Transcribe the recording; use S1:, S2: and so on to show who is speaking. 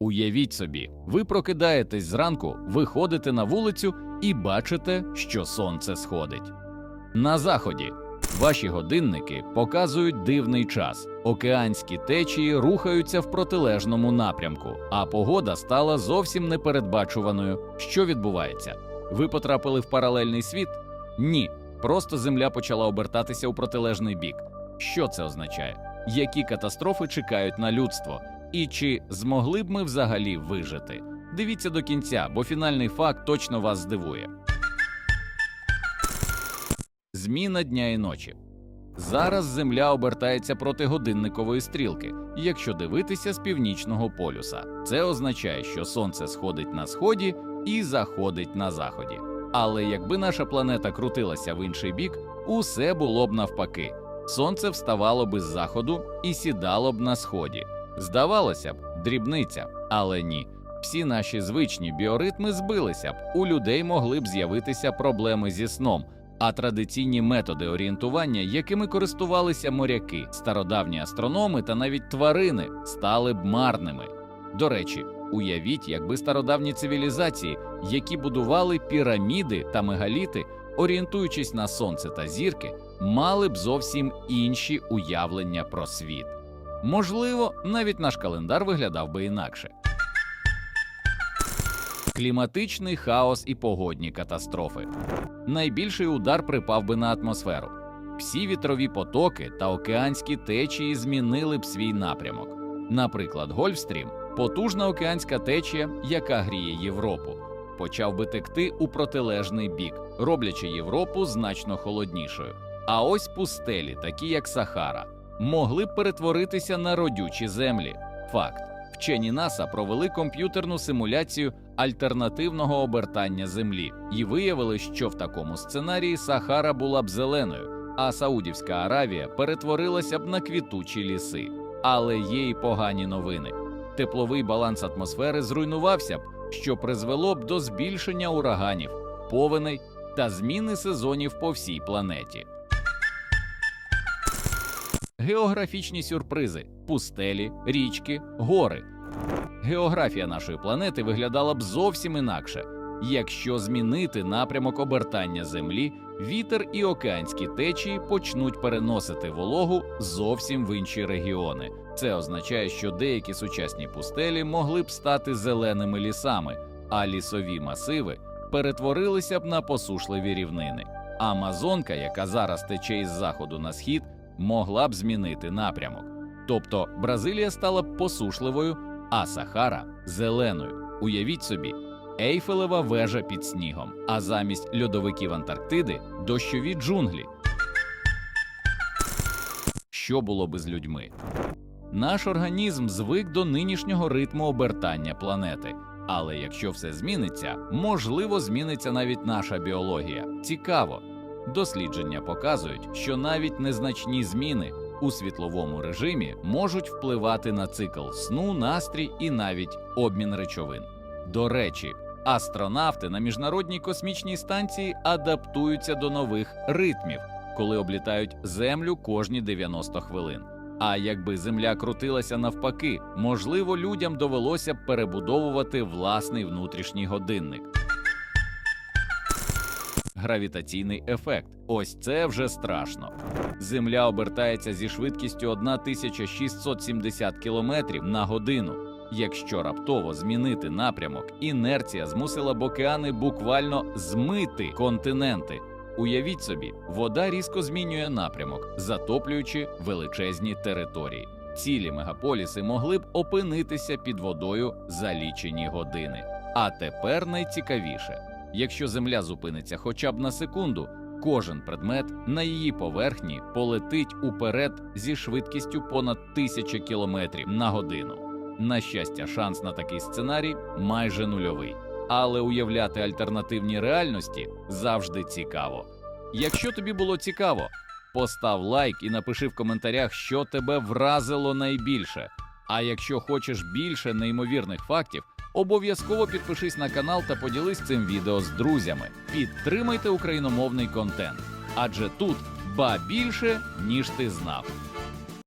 S1: Уявіть собі, ви прокидаєтесь зранку, виходите на вулицю і бачите, що сонце сходить. На заході ваші годинники показують дивний час. Океанські течії рухаються в протилежному напрямку, а погода стала зовсім непередбачуваною. Що відбувається? Ви потрапили в паралельний світ? Ні. Просто земля почала обертатися у протилежний бік. Що це означає? Які катастрофи чекають на людство? І чи змогли б ми взагалі вижити? Дивіться до кінця, бо фінальний факт точно вас здивує. Зміна дня і ночі. Зараз Земля обертається проти годинникової стрілки, якщо дивитися з північного полюса. Це означає, що сонце сходить на сході і заходить на заході. Але якби наша планета крутилася в інший бік, усе було б навпаки. Сонце вставало би з заходу і сідало б на сході. Здавалося б, дрібниця, але ні. Всі наші звичні біоритми збилися б, у людей могли б з'явитися проблеми зі сном, а традиційні методи орієнтування, якими користувалися моряки, стародавні астрономи та навіть тварини, стали б марними. До речі, уявіть, якби стародавні цивілізації, які будували піраміди та мегаліти, орієнтуючись на сонце та зірки, мали б зовсім інші уявлення про світ. Можливо, навіть наш календар виглядав би інакше. Кліматичний хаос і погодні катастрофи. Найбільший удар припав би на атмосферу. Всі вітрові потоки та океанські течії змінили б свій напрямок. Наприклад, Гольфстрім потужна океанська течія, яка гріє Європу, почав би текти у протилежний бік, роблячи Європу значно холоднішою. А ось пустелі, такі як Сахара, могли б перетворитися на родючі землі. Факт: вчені НАСА провели комп'ютерну симуляцію альтернативного обертання Землі і виявили, що в такому сценарії Сахара була б зеленою, а Саудівська Аравія перетворилася б на квітучі ліси. Але є й погані новини. Тепловий баланс атмосфери зруйнувався б, що призвело б до збільшення ураганів, повеней та зміни сезонів по всій планеті. Географічні сюрпризи: пустелі, річки, гори. Географія нашої планети виглядала б зовсім інакше, якщо змінити напрямок обертання Землі, вітер і океанські течії почнуть переносити вологу зовсім в інші регіони. Це означає, що деякі сучасні пустелі могли б стати зеленими лісами, а лісові масиви перетворилися б на посушливі рівнини. Амазонка, яка зараз тече із заходу на схід, могла б змінити напрямок. Тобто Бразилія стала б посушливою, а Сахара зеленою. Уявіть собі, Ейфелева вежа під снігом, а замість льодовиків Антарктиди дощові джунглі. Що було би з людьми? Наш організм звик до нинішнього ритму обертання планети. Але якщо все зміниться, можливо, зміниться навіть наша біологія. Цікаво. Дослідження показують, що навіть незначні зміни у світловому режимі можуть впливати на цикл сну, настрій і навіть обмін речовин. До речі, астронавти на міжнародній космічній станції адаптуються до нових ритмів, коли облітають Землю кожні 90 хвилин. А якби Земля крутилася навпаки, можливо, людям довелося перебудовувати власний внутрішній годинник. Гравітаційний ефект. Ось це вже страшно. Земля обертається зі швидкістю 1670 км на годину. Якщо раптово змінити напрямок, інерція змусила б океани буквально змити континенти. Уявіть собі, вода різко змінює напрямок, затоплюючи величезні території. Цілі мегаполіси могли б опинитися під водою за лічені години. А тепер найцікавіше: якщо земля зупиниться хоча б на секунду, кожен предмет на її поверхні полетить уперед зі швидкістю понад 1000 км на годину. На щастя, шанс на такий сценарій майже нульовий. Але уявляти альтернативні реальності завжди цікаво. Якщо тобі було цікаво, постав лайк і напиши в коментарях, що тебе вразило найбільше. А якщо хочеш більше неймовірних фактів, обов'язково підпишись на канал та поділись цим відео з друзями. Підтримайте україномовний контент, адже тут ба більше, ніж ти знав.